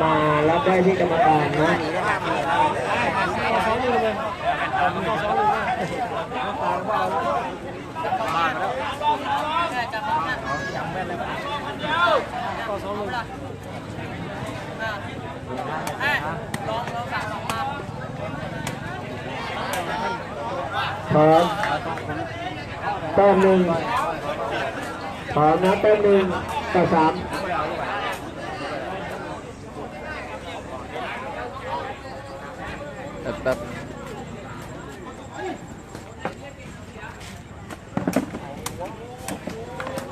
มารับได้ที่กรรมการนะพร้อมแต้มหนึ่งพร้อมนะแต้มหนึ่งต่อสาม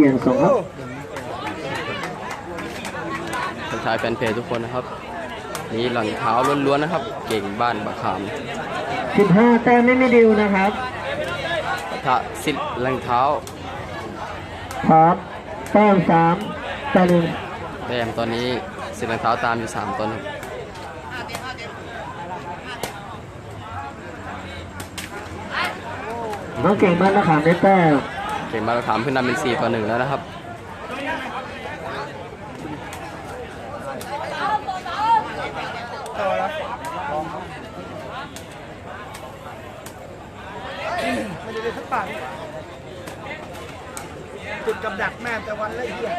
เปลี่ยนสองครับทักทายแฟนเพจทุกคนนะครับ นี่หลังเท้าล้วนๆนะครับ เก่งบ้านบะขามสิบห้าแต้มไม่มีดิวนะครับปะทะสิทธิ์หลังเท้าพร้อมแต้มสามต่อหนึ่งแต้มตอนนี้สิทธิ์หลังเท้าตามอยู่สามต้นครับน้องเก่งมากนะครับได้แต้ม เก่งบ้านบะขามขึ้นนำเป็นสี่ต่อหนึ่งแล้วนะครับมันจะได้สักปากจุดกับดักแม่แต่วันละเอียด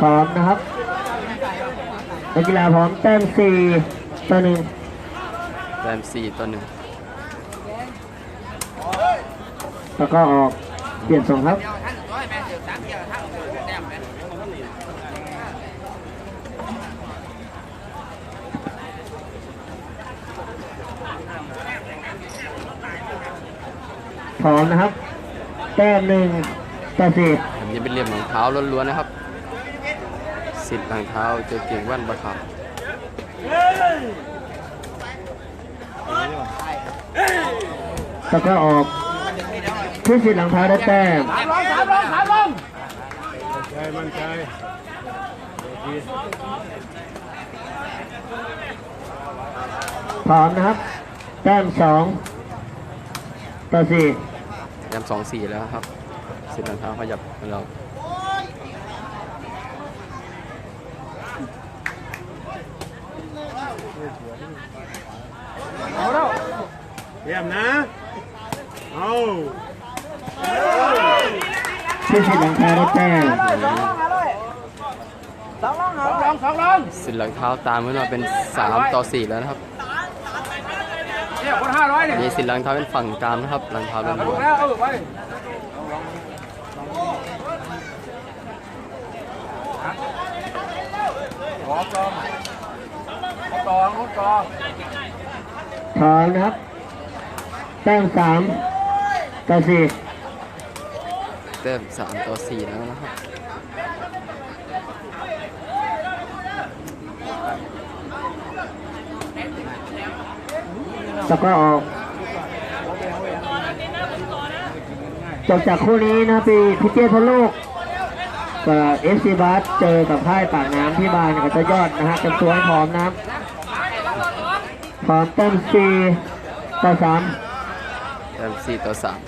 พร้อมนะครับนักกีฬาพร้อมแต้มสี่ต่อหนึ่งแต้มสี่ต่อหนึ่ง แล้วก็ออกเปลี่ยนส่งครับพร้อมนะครับ แต้มหนึ่งต่อสี่ผมจะเป็นเหลี่ยมหลังเท้าล้วนๆนะครับ สิทธิ์หลังเท้าเจอเก่งบ้านบะขามแล้วก็ออก ที่สิทธิ์หลังเท้าได้แต้มสามลงสามลงสามลงใจมั่นใจพร้อมนะครับ แต้มสองต่อสี่แต้มสองสี่แล้วครับ สิทธิ์หลังเท้าขยับของเราเอาแล้วเยี่ยมนะ เอา ที่สิทธิ์หลังเท้าได้แต้ม สองลงสองลงสองลงสิทธิ์หลังเท้าตามขึ้นมาเป็นสามต่อสี่แล้วนะครับเนี่ยคนห้าร้อยเนี่ยนี่สิทธิ์หลังเท้าเป็นฝั่งตามนะครับ หลังเท้าล้ลวงนแล้วเอาไปขอจองขอจองขอจองพร้อมนะครับแต้มสามต่อสี่ ๆแต้มสามต่อสี่แล้วนะครับแล้วก็ออกจบจากคู่นี้นะปีพิเจทะลูกกับเอฟซีบัสเจอกับค่ายปากน้ำที่บานกับเจ้ายอดนะฮะเต็มตัวให้พร้อมนะครับพร้อมแต้มสี่ต่อสามแต้มสี่ต่อสาม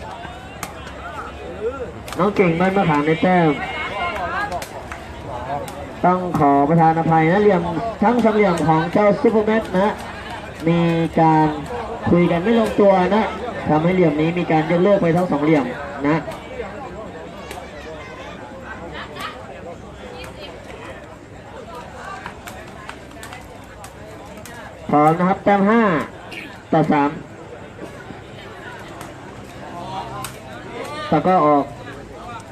น้องเก่งบ้านมะขามในแต้มต้องขอประธานอภัยนะเหลี่ยมทั้งสองเหลี่ยมของเจ้าซุปเปอร์แมทนะ มีการคุยกันไม่ลงตัวนะทำให้เหลี่ยมนี้มีการยกเลิกไปทั้งสองเหลี่ยมนะพร้อมนะครับแต้มห้าต่อสามตะก็ออก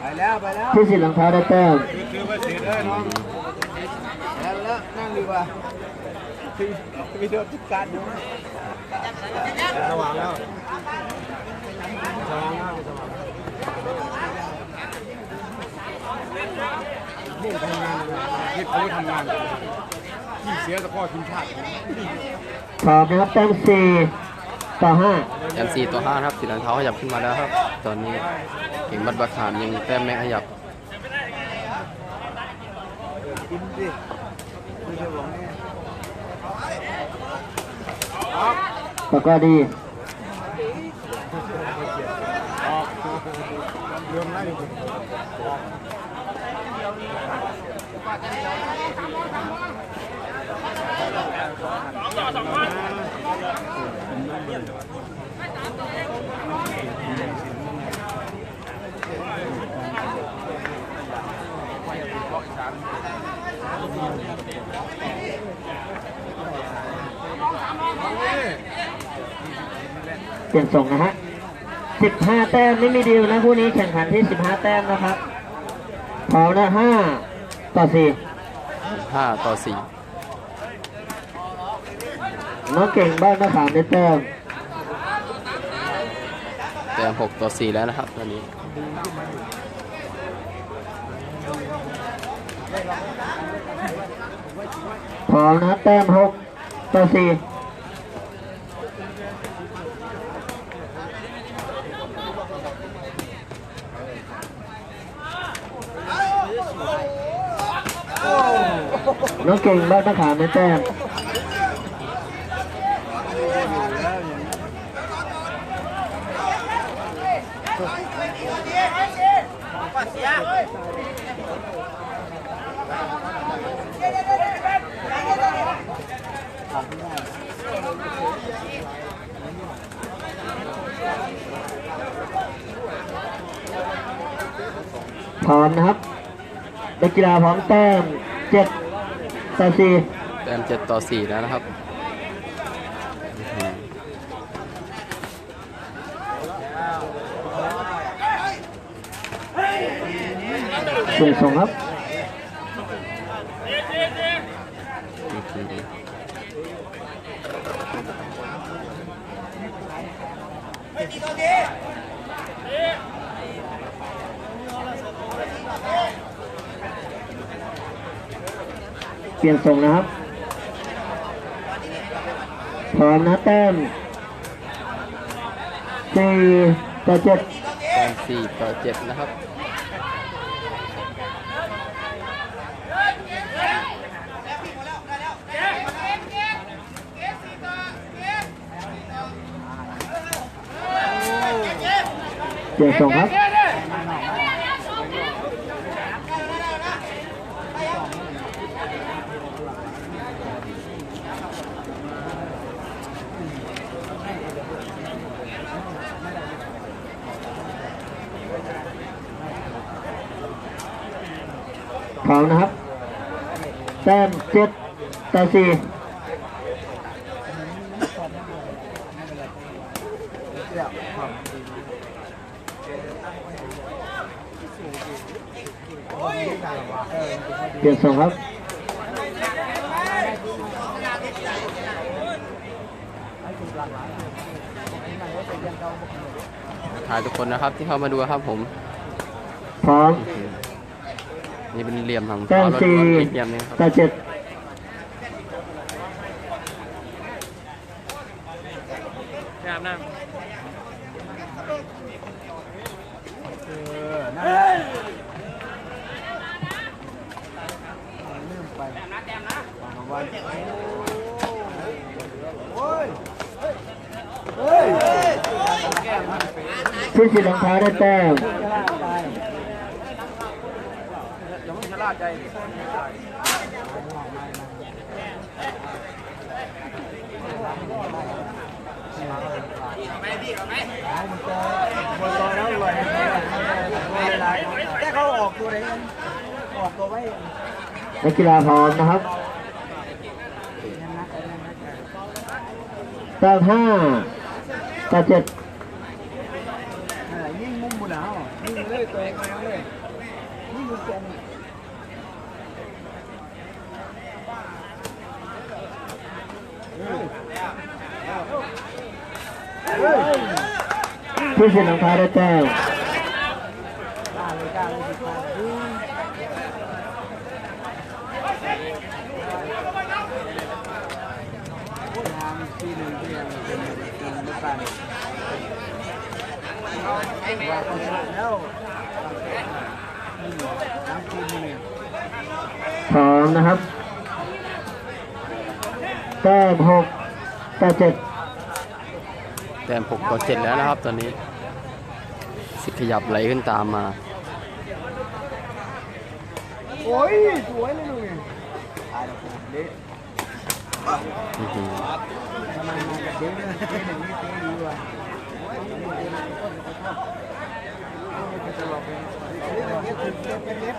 ไปแล้วไปแล้วที่สิทธิ์หลังเท้าได้แต้มคือว่าเสียได้น้องแล้วแล้วนั่งดีกว่ามีโดนทุกการอยู่สว่างแล้วสว่างแล้วสว่างนี่ทำงานนี่เขาทำงานที่เสียตะข้อทีมชาติพร้อมนะครับแต้มสี่ ต่อห้าแต้ม4ต่อ5นะครับสีหลังเท้าขยับขึ้นมาแล้วครับ ตอนนี้เก่งบัตรบาขามยังแต้มไม่ขยับกินดิคุณจะบอกเนี่ยแล้วก็ดี ออกเรื่องอะไร เปลี่ยนส่งนะฮะสิบห้าแต้มไม่มีดีลนะคู่นี้แข่งขันที่สิบห้าแต้มนะครับพร้อมนะห้าต่อสี่5ต่อน้องเก่งบ้านมะขามได้แต้ม4 แต้ม6ต่อ4แล้วนะครับตอนนี้พร้อมนะแต้มหกต่อสี่น้องเก่งบ้านมะขามได้แต้ม พร้อมนะครับนักกีฬาพร้อมแต้มเจ็ดต่อสี่แต้ม7ต่อ4แล้วนะครับอื้อหือ เปลี่ยนส่งครับเปลี่ยนส่งนะครับ พร้อมนะแต้มสี่ต่อเจ็ดแต้ม4ต่อ7นะครับ ปลี่ยนส่งครับพร้อมนะครับแต้มเจ็ดต่อสี่เดี๋ยวครับ เปลี่ยนส่งครับถ่ายทุกคนนะครับที่เข้ามาดูครับผม พร้อม นี่เป็นเหลี่ยมทางแต้เท้ามล้สี่วนๆอีกเหลี่ยมหนึงครับ ต่อเจ็ด เออนั่นแหละลืมไปแต้มนะแต้มนะวันโอ้ยเฮ้ยแก้มมันเป็น ผู้สิทธิ์รองเท้าได้แต้มอย่ามึงชะล่าใจแต่เขาออกตัวไหนออกตัวไว้นักกีฬาพร้อมนะครับแต้มห้า ต่อเจ็ดยิ่งมุ่งบุญหนาวยิ่งเลยตัวเองมาเลยยิ่งมุมตรงผู้สิทธิ์รองท้าได้แต้ม กล้าเลยกล้าเลยสิกล้าเลย ที่หนึ่งที่ยังเป็นเป็นลูกกัน ว่าเขาชนะแล้วทั้งทีมนี่พร้อมนะครับแต้มหกต่อเจ็ดแต้ม6ต่อ7แล้วนะครับตอนนี้สิขยับไหลขึ้นตามมา โอ้ยสวยเลยลุงตายแล้วเละอื้อหือทำไมมากับเด็กเนี่ยเด็กนี่เจ๊ดีว่ะ จะหลอกเป็นเล็กเล็กเล็ก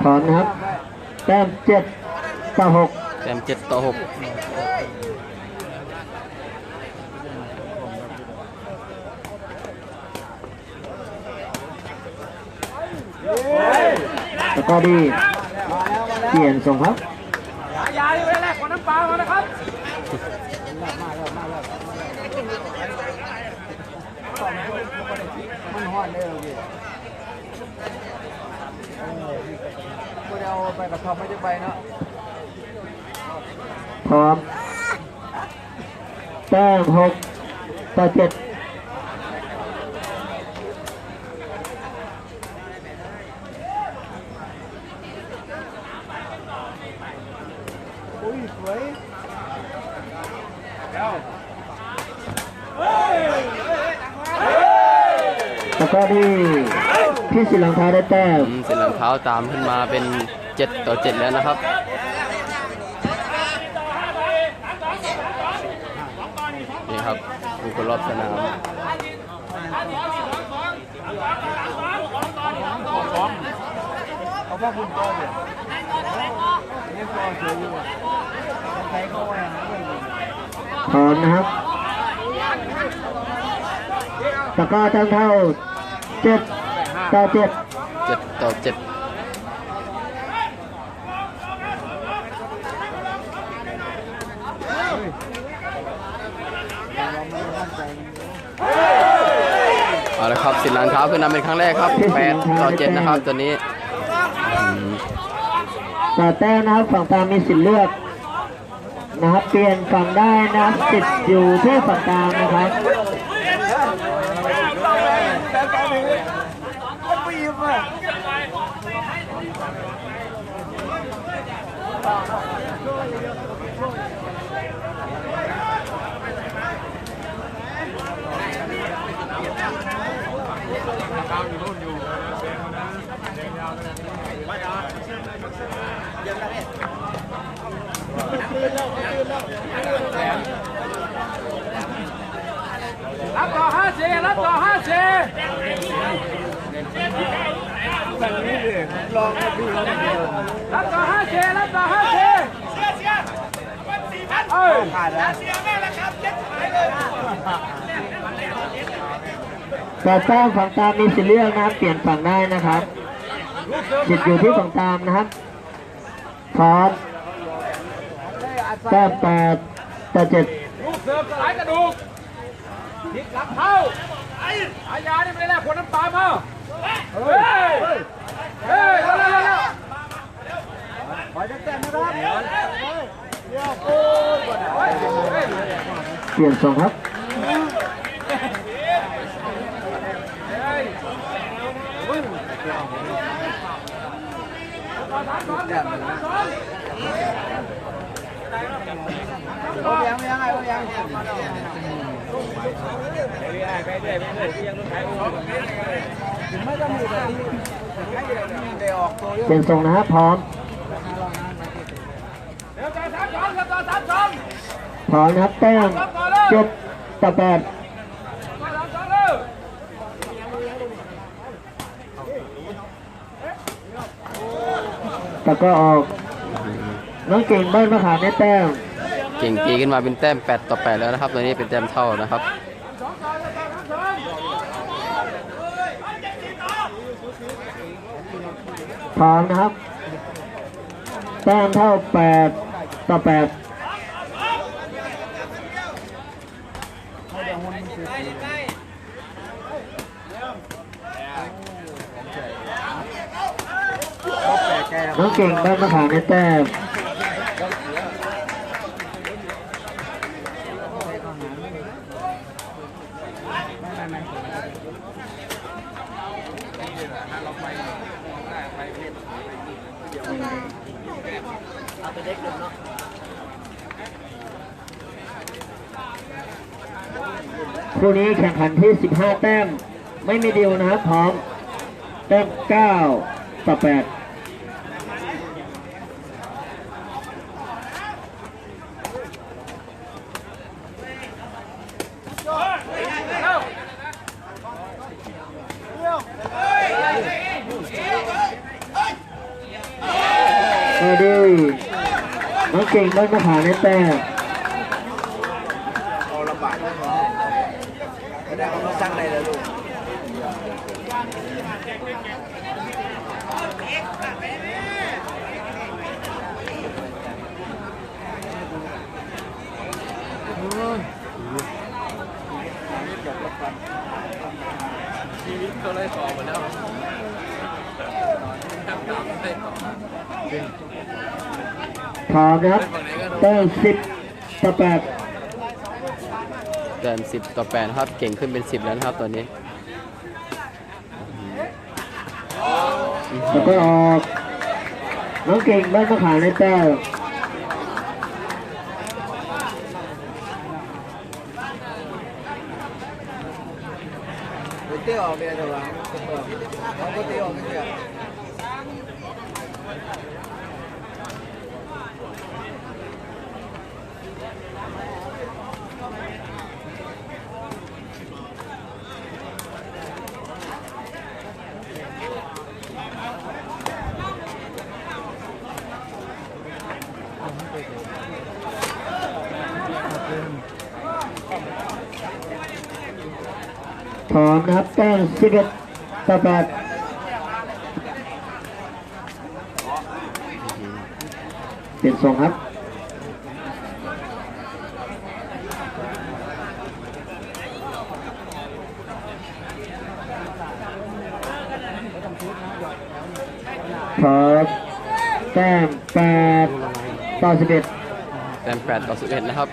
พร้อมนะครับแต้มเจ็ดต่อหกแต้ม7ต่อ6แล้วก็ดีเปลี่ยนส่งครับยาที่แรกคนน้ำปลามานะครับมันฮอดเลยโอเคกูเอาไปกับทอมไม่ได้ไปเนาะพร้อมแต้มหกต่อเจ็ด อุ้ยสวย แล้วก็ดีพี่ศิลังคาได้แต้มอืมเสร็จหลังเท้าตามขึ้นมาเป็น 7 ต่อ 7 แล้วนะครับนี่ครับดูคนรอบสนามเอาผ้าคลุมตัวเลยนี่ตัวสวยอยู่ใครเขาไว้นะพร้อมนะครับ ตะกร้าตั้งเท่าเจ็ดต่อเจ็ด7ต่อ7เอาละครับสินหลังเท้าขึ้นนำเป็นครั้งแรกครับ8ต่อ7นะครับตัวนี้อืมต่อแต้มนะครับฝั่งตามมีสิทธิ์เลือกนะครับเปลี่ยนฝั่งได้นะครับสิทธิ์อยู่ที่ฝั่งตามนะครับ ปีบอะรับต่อห้าเซรับต่อห้าเซ แบบนี้ดิลองมาดูแล้วเดียว รับต่อห้าเซรับต่อห้าเซเอ้ยขาดแล้วต่อแต้มฝั่งตามมีสิทธิ์เลือกนะครับ เปลี่ยนฝั่งได้นะครับสิทธิ์อยู่ที่ฝั่งตามนะครับพร้อมแต้มแปดต่อเจ็ดลูกเสิร์ฟสลายกระดูกพลิกหลังเข้าอายานี่ไม่ได้แลกคนน้ำปลามาเฮ้ย เฮ้ยเร็วเร็วเร็ว ขอจะแต้มนะครับเดี๋ยวโอ้ยก่อนนะ เฮ้ยเฮ้ย เปลี่ยนส่งครับเปลี่ยนส่งนะครับพร้อมพร้อมนะครับแต้ม จ็ต่อแปดตะก็ออก น้องเก่งใบมาขาแม่แต้ม เก่งตีขึ้นมาเป็นแต้ม 8 ต่อ 8 แล้วนะครับตัวนี้เป็นแต้มเท่านะครับ พร้อมนะครับ แต้มเท่า 8 ต่อ 8 น้องเก่งบ้านมะขามในแต้มคู่นี้แข่งขันที่ 15 แต้ม ไม่มีเดียวนะครับพร้อมแต้ม9ต่อ8 มาดี น้องเก่งบ้านมะขามในแต้มเอาลำบากเลยไม่ได้เอามาสั่งได้เลยลูกชีวิตก็เลยต่อหมดแล้วพร้อ มนะครับแต้ม10ต่อ8แต้มสิบต่อแปดครับเก่งขึ้นเป็นสิบแล้วนะครับตอนนี้แล้วก็ออกน้องเก่งบ้านมะขามในแต้มก๋วยเตี๋ยวออกเนี่ยเดี๋ยวเราเอาก๋วยเตี๋ยวออกเนี่ยพ นะครับแต้ม11ต่อ8เปลี่ยนทรงครับพร้อมแต้ม8ต่อ11แต้มแปดต่อสิบเอ็ดนะครับ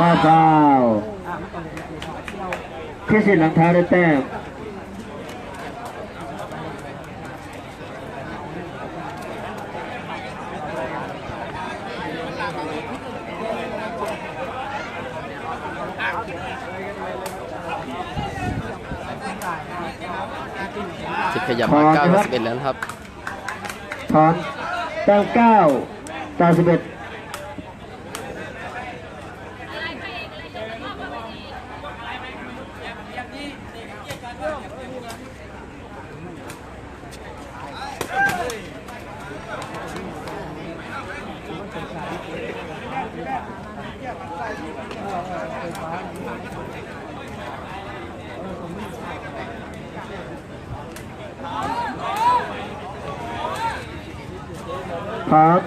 แล้วก็ฟาวล์ที่สิทธิ์หลังเท้าได้แต้มสิบขยับมาเก้าต่อสิบเอ็ดแล้วนะครับ ถอนแต้มเก้าต่อสิบเอ็ด พร้อม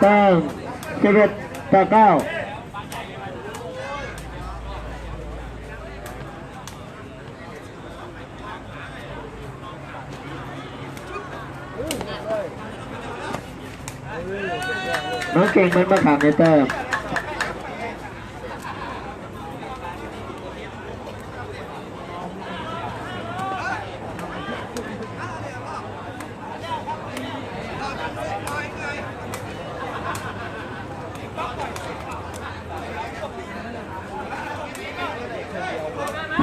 แต้มสิบเอ็ดต่อเก้าน้องเก่งมันมาขามในแต้ม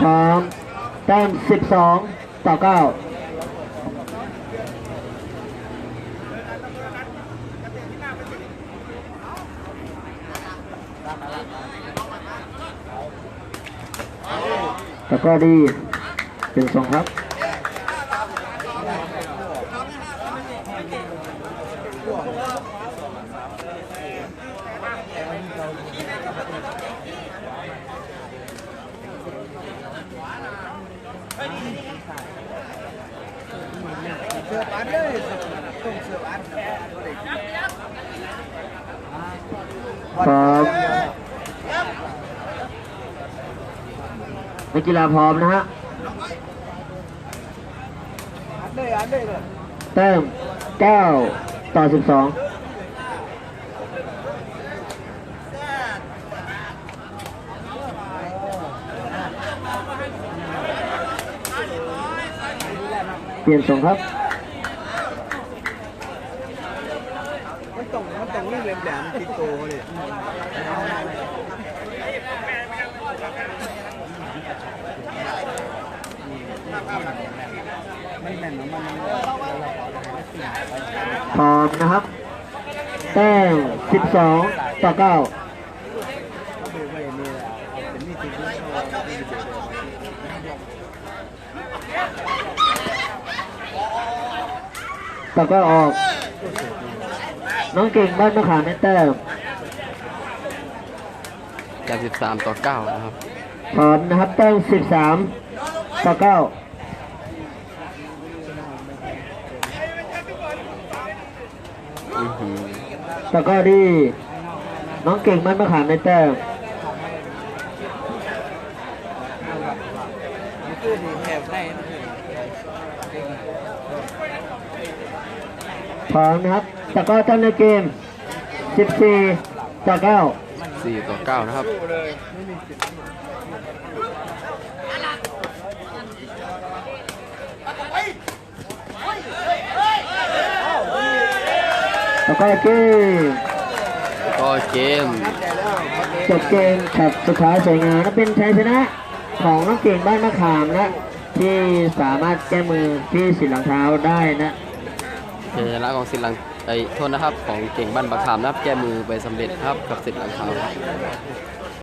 พร้อมแต้ม12 ต่อ 9แล้วก็ดีเป็นสองครับ พร้อมนักกีฬาพร้อมนะฮะเติมเก้าต่อสิบสองเปลี่ยนส่งครับ พร้อมนะครับ แต้ม12 ต่อ9ก็ดูไปนี่แหละเป็นมีติดด้วยต่อก็ออก น้องเก่งบ้านมะขามในแต้มแต้ม13 ต่อ 9 นะครับพร้อมนะครับแต้ม13 ต่อ 9 อื้อหือ ต่ก็ดี น้องเก่งมันมะขามในแต้มมันคือดีแถบได้พร้อมนะครับต่ก็เจ้าในเกม 14ต่อ9 4 ต่อ 9 นะครับ ต่อก็เกมก็เกมจบเกมครับสุดท้ายสวยงามและเป็นชัยชนะของน้องเก่งบ้านมะขามนะที่สามารถแก้มือที่สินหลังเท้าได้นะชัยชนะของสิทธิ์หลังไอ้ยโทษนะครับของเก่งบ้านบะขามนะครับแก้มือไปสำเร็จครับกับสิทธิ์หลังเท้าครับ